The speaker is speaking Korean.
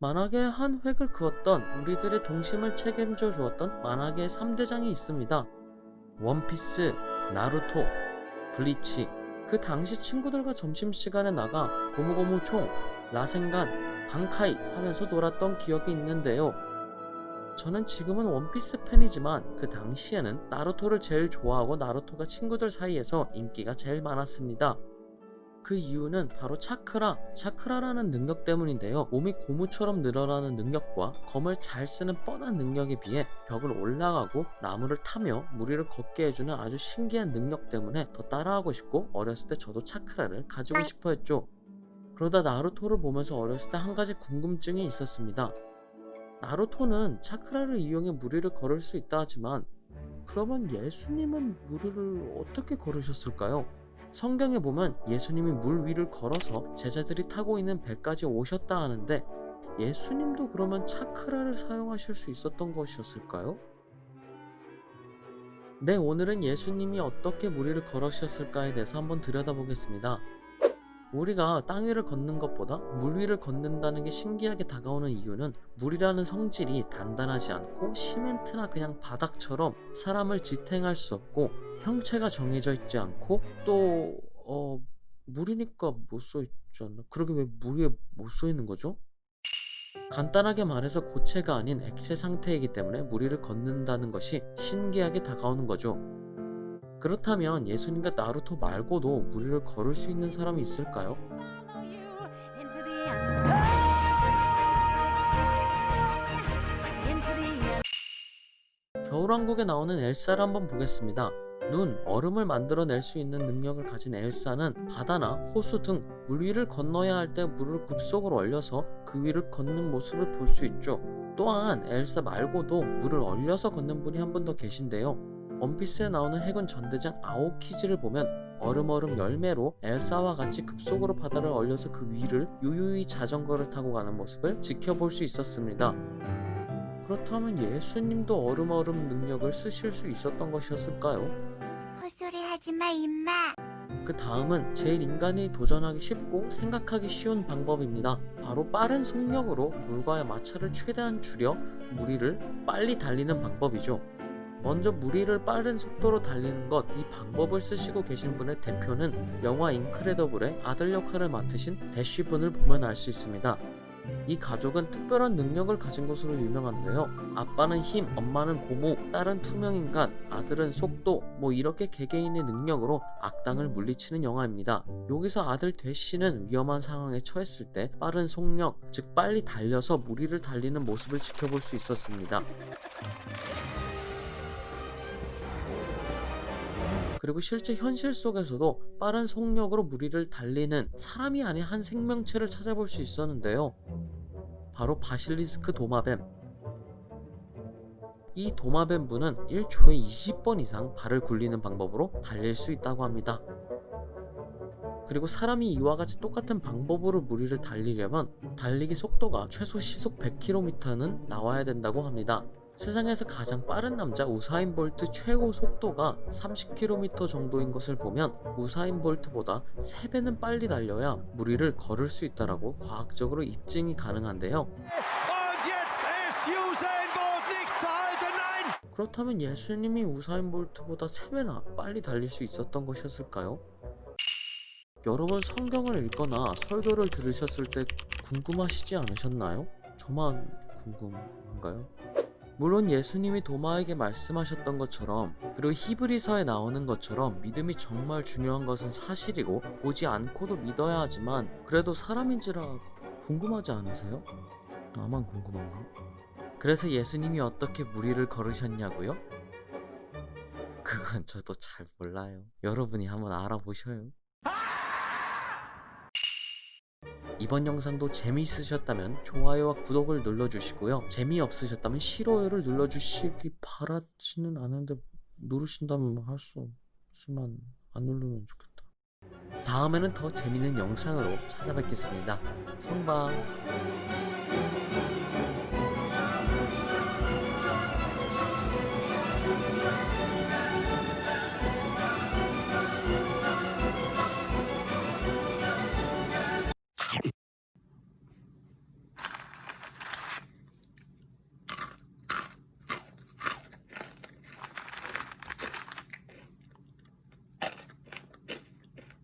만화계의 한 획을 그었던 우리들의 동심을 책임져 주었던 만화계의 3대장이 있습니다. 원피스, 나루토, 블리치. 그 당시 친구들과 점심시간에 나가 고무고무 총, 라센간, 방카이 하면서 놀았던 기억이 있는데요. 저는 지금은 원피스 팬이지만 그 당시에는 나루토를 제일 좋아하고 나루토가 친구들 사이에서 인기가 제일 많았습니다. 그 이유는 바로 차크라, 차크라라는 능력 때문인데요. 몸이 고무처럼 늘어나는 능력과 검을 잘 쓰는 뻔한 능력에 비해 벽을 올라가고 나무를 타며 무리를 걷게 해주는 아주 신기한 능력 때문에 더 따라하고 싶고 어렸을 때 저도 차크라를 가지고 싶어 했죠. 그러다 나루토를 보면서 어렸을 때 한 가지 궁금증이 있었습니다. 나루토는 차크라를 이용해 무리를 걸을 수 있다 하지만 그러면 예수님은 무리를 어떻게 걸으셨을까요? 성경에 보면 예수님이 물 위를 걸어서 제자들이 타고 있는 배까지 오셨다 하는데 예수님도 그러면 차크라를 사용하실 수 있었던 것이었을까요? 네, 오늘은 예수님이 어떻게 무리를 걸으셨을까에 대해서 한번 들여다보겠습니다. 우리가 땅 위를 걷는 것보다 물 위를 걷는다는 게 신기하게 다가오는 이유는 물이라는 성질이 단단하지 않고 시멘트나 그냥 바닥처럼 사람을 지탱할 수 없고 형체가 정해져 있지 않고 또 어, 물이니까 못 써 있지 않나? 그러게 왜 물 위에 못 써 있는 거죠? 간단하게 말해서 고체가 아닌 액체 상태이기 때문에 물 위를 걷는다는 것이 신기하게 다가오는 거죠. 그렇다면 예수님과 나루토 말고도 무리를 걸을 수 있는 사람이 있을까요? 겨울왕국에 나오는 엘사를 한번 보겠습니다. 눈, 얼음을 만들어낼 수 있는 능력을 가진 엘사는 바다나 호수 등 물 위를 건너야 할 때 물을 급속으로 얼려서 그 위를 걷는 모습을 볼 수 있죠. 또한 엘사 말고도 물을 얼려서 걷는 분이 한 분 더 계신데요. 원피스에 나오는 해군 전대장 아오키즈를 보면 얼음얼음 열매로 엘사와 같이 급속으로 바다를 얼려서 그 위를 유유히 자전거를 타고 가는 모습을 지켜볼 수 있었습니다. 그렇다면 예수님도 얼음얼음 능력을 쓰실 수 있었던 것이었을까요? 헛소리 하지 마, 임마. 그 다음은 제일 인간이 도전하기 쉽고 생각하기 쉬운 방법입니다. 바로 빠른 속력으로 물과의 마찰을 최대한 줄여 무리를 빨리 달리는 방법이죠. 먼저 무리를 빠른 속도로 달리는 것, 이 방법을 쓰시고 계신 분의 대표는 영화 인크레더블의 아들 역할을 맡으신 대쉬 분을 보면 알 수 있습니다. 이 가족은 특별한 능력을 가진 것으로 유명한데요. 아빠는 힘, 엄마는 고무, 딸은 투명인간, 아들은 속도, 뭐 이렇게 개개인의 능력으로 악당을 물리치는 영화입니다. 여기서 아들 대쉬는 위험한 상황에 처했을 때 빠른 속력, 즉 빨리 달려서 무리를 달리는 모습을 지켜볼 수 있었습니다. 그리고 실제 현실 속에서도 빠른 속력으로 무리를 달리는 사람이 아닌 한 생명체를 찾아볼 수 있었는데요. 바로 바실리스크 도마뱀. 이 도마뱀 분은 1초에 20번 이상 발을 굴리는 방법으로 달릴 수 있다고 합니다. 그리고 사람이 이와 같이 똑같은 방법으로 무리를 달리려면 달리기 속도가 최소 시속 100km는 나와야 된다고 합니다. 세상에서 가장 빠른 남자 우사인 볼트 최고 속도가 30km 정도인 것을 보면 우사인 볼트보다 3배는 빨리 달려야 무리를 걸을 수 있다라고 과학적으로 입증이 가능한데요. 그렇다면 예수님이 우사인 볼트보다 3배나 빨리 달릴 수 있었던 것이었을까요? 여러분 성경을 읽거나 설교를 들으셨을 때 궁금하시지 않으셨나요? 저만 궁금한가요? 물론 예수님이 도마에게 말씀하셨던 것처럼 그리고 히브리서에 나오는 것처럼 믿음이 정말 중요한 것은 사실이고 보지 않고도 믿어야 하지만 그래도 사람인지라 궁금하지 않으세요? 나만 궁금한가? 그래서 예수님이 어떻게 무리를 걸으셨냐고요? 그건 저도 잘 몰라요. 여러분이 한번 알아보셔요. 이번 영상도 재미있으셨다면 좋아요와 구독을 눌러주시고요. 재미없으셨다면 싫어요를 눌러주시기 바라지는 않은데 누르신다면 할수 없지만 안 누르면 좋겠다. 다음에는 더 재밌는 영상으로 찾아뵙겠습니다. 성방.